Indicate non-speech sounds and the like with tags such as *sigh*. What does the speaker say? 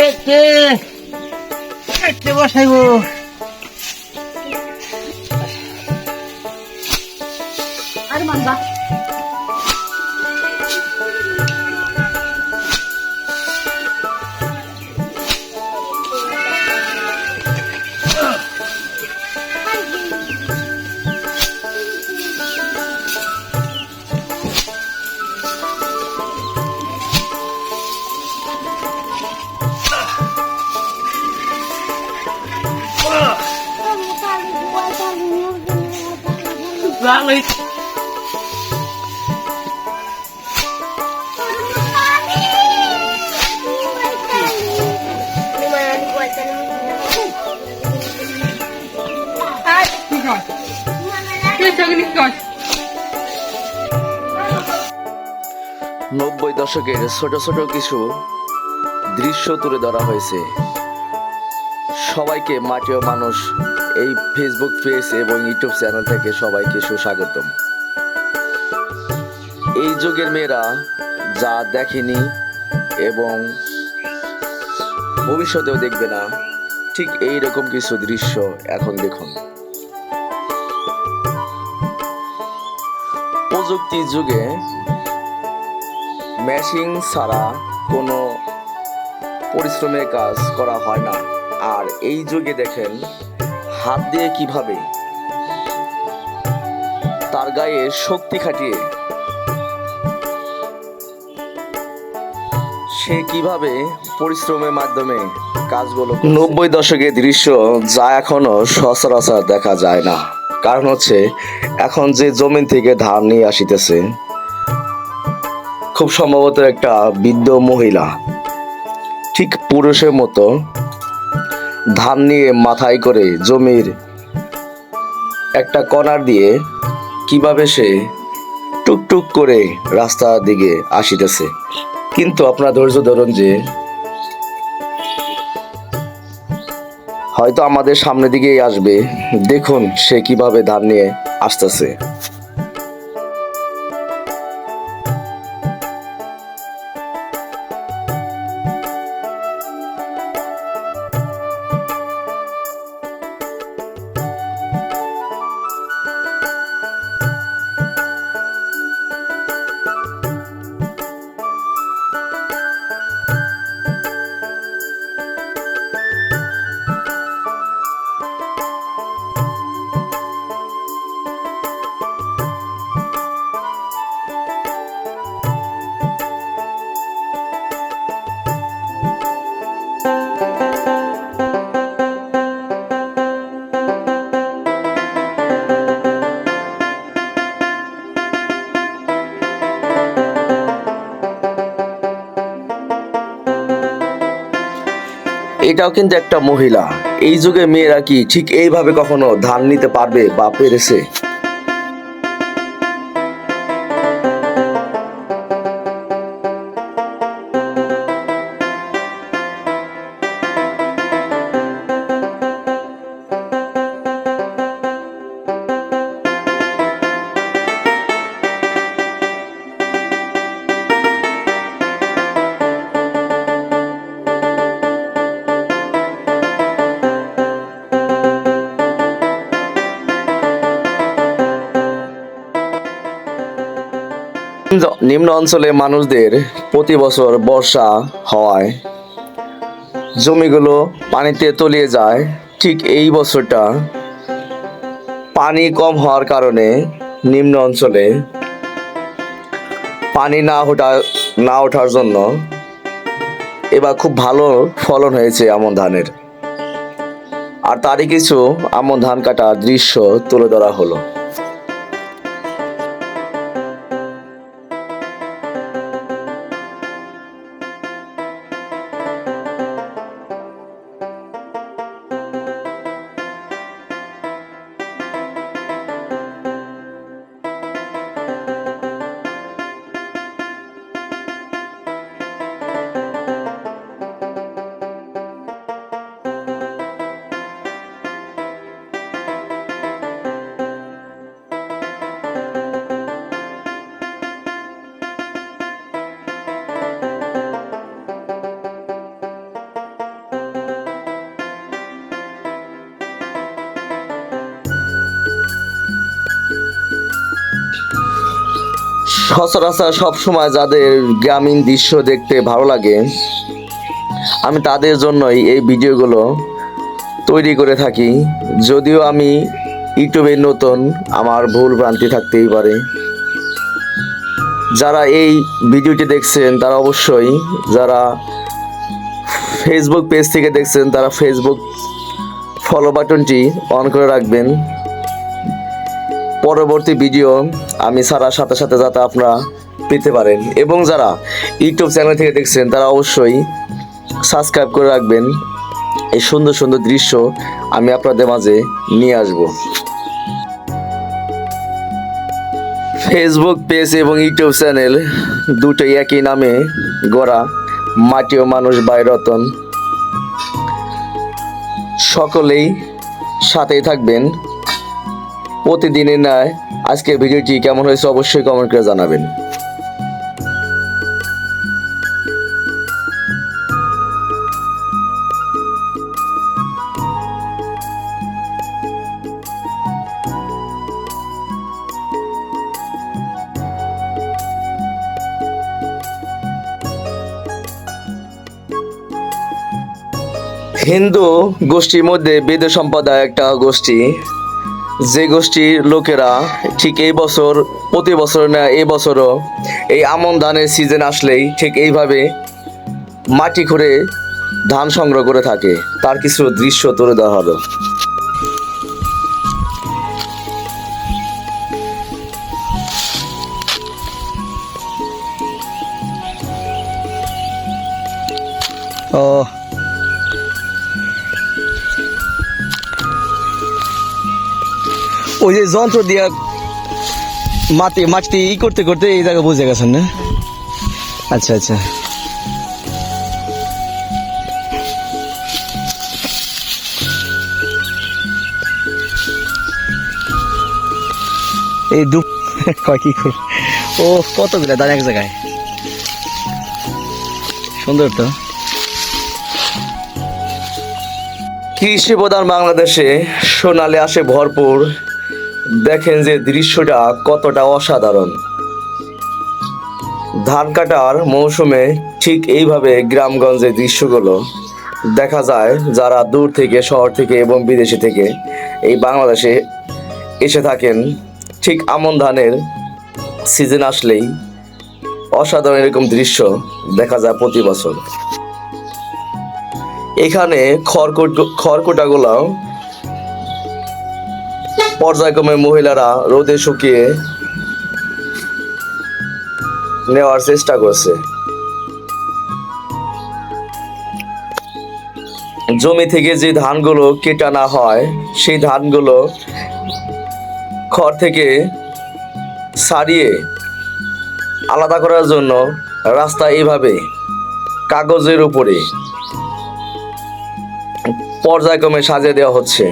দেখতে দেখতে বসাইব। ভালোই নব্বই দশকের ছোট ছোট কিছু দৃশ্য তুলে ধরা হয়েছে। সবাইকে মাটিও মানুষ, এই ফেসবুক পেজ এবং ইউটিউব চ্যানেল থেকে সবাইকে সুস্বাগতম। এই যুগের মেয়েরা যা দেখেনি এবং ভবিষ্যতেও দেখবে না, ঠিক এই রকম কিছু দৃশ্য এখন দেখুন। প্রযুক্তি যুগে মেশিন ছাড়া কোনো পরিশ্রমের কাজ করা হয় না। আর এই যুগে দেখেন হাত দিয়ে কীভাবে তার গায়ে শক্তি খাটিয়ে সে কীভাবে পরিশ্রমের মাধ্যমে কাজগুলো নব্বই দশকের দৃশ্য যা এখনও সচরাচর দেখা যায় না। কারণ হচ্ছে, এখন যে জমিন থেকে ধান নিয়ে আসিতেছে, খুব সম্ভবত একটা বৃদ্ধ মহিলা। ঠিক পুরুষের মতো ধান নিয়ে মাথায় করে জমির একটা কণার দিয়ে কীভাবে সে টুকটুক করে রাস্তার দিকে আসিতেছে। কিন্তু আপনার ধৈর্য ধরুন যে হয়তো আমাদের সামনের দিকেই আসবে। দেখুন সে কীভাবে ধান নিয়ে আসতেছে। এটাও কিন্তু একটা মহিলা। এই যুগে মেয়েরা কি ঠিক এইভাবে কখনো ধান নিতে পারবে বা পেরেছে? নিম্ন অঞ্চলে মানুষদের প্রতি বছর বর্ষা হওয়ায় জমিগুলো পানিতে তলিয়ে যায়। ঠিক এই বছরটা পানি কম হওয়ার কারণে নিম্ন অঞ্চলে পানি না ওঠা, না ওঠার জন্য এবার খুব ভালো ফলন হয়েছে আমন ধানের। আর তারই কিছু আমন ধান কাটার দৃশ্য তুলে ধরা হলো। সচরাচর সবসময় যাদের গ্রামীণ দৃশ্য দেখতে ভালো লাগে, আমি তাদের জন্যই এই ভিডিওগুলো তৈরি করে থাকি। যদিও আমি ইউটিউবে নতুন, আমার ভুল ভ্রান্তি থাকতেই পারে। যারা এই ভিডিওটি দেখছেন, তারা অবশ্যই যারা ফেসবুক পেজ থেকে দেখছেন, তারা ফেসবুক ফলো বাটনটি অন করে রাখবেন। পরবর্তী ভিডিও আমি ছাড়ার সাথে সাথে যাতে আপনারা পেতে পারেন। এবং যারা ইউটিউব চ্যানেল থেকে দেখছেন, তারা অবশ্যই সাবস্ক্রাইব করে রাখবেন। এই সুন্দর সুন্দর দৃশ্য আমি আপনাদের মাঝে নিয়ে আসব। ফেসবুক পেজ এবং ইউটিউব চ্যানেল দুটোই একই নামে গড়া মাটি ও মানুষ বাই রতন। সকলেই সাথেই থাকবেন। প্রতিদিনের ন্যায় আজকের ভিডিওটি কেমন হয়েছে অবশ্যই কমেন্ট করে জানাবেন। হিন্দু গোষ্ঠীর মধ্যে বেদ সম্প্রদায় একটা গোষ্ঠী। যে গোষ্ঠীর লোকেরা ঠিক এই বছর, প্রতি বছর না, এই বছরও এই আমন ধানের সিজন আসলেই ঠিক এইভাবে মাটি খুঁড়ে ধান সংগ্রহ করে থাকে। তার কিছু দৃশ্য তুলে দেওয়া হলো ও ওই যে যন্ত্র দিয়া মাটি মাটি ই করতে করতে এই জায়গা বুঝে গেছেন না? আচ্ছা আচ্ছা। এই দু *laughs* কয় কি করব ও, কতগুলা দান এক জায়গায়। সুন্দর তো। কৃষি প্রধান বাংলাদেশে সোনালে আসে ভরপুর দেখেন যে দৃশ্যটা কতটা অসাধারণ। ধান কাটার মৌসুমে ঠিক এইভাবে গ্রামগঞ্জে দৃশ্যগুলো দেখা যায়, যারা দূর থেকে, শহর থেকে এবং বিদেশে থেকে এই বাংলাদেশে এসে থাকেন। ঠিক আমন ধানের সিজন আসলেই অসাধারণ এরকম দৃশ্য দেখা যায় প্রতি বছর। এখানে খড়কুট খড়কুটাগুলো পর্যায়ক্রমে মহিলারা রোদে শুকিয়ে নেওয়ার চেষ্টা করছে। জমি থেকে যে ধানগুলো কেটা না হয়, সেই ধানগুলো খড় থেকে সারিয়ে আলাদা করার জন্য রাস্তা এইভাবে কাগজের উপরে পর্যায়ক্রমে সাজিয়ে দেওয়া হচ্ছে।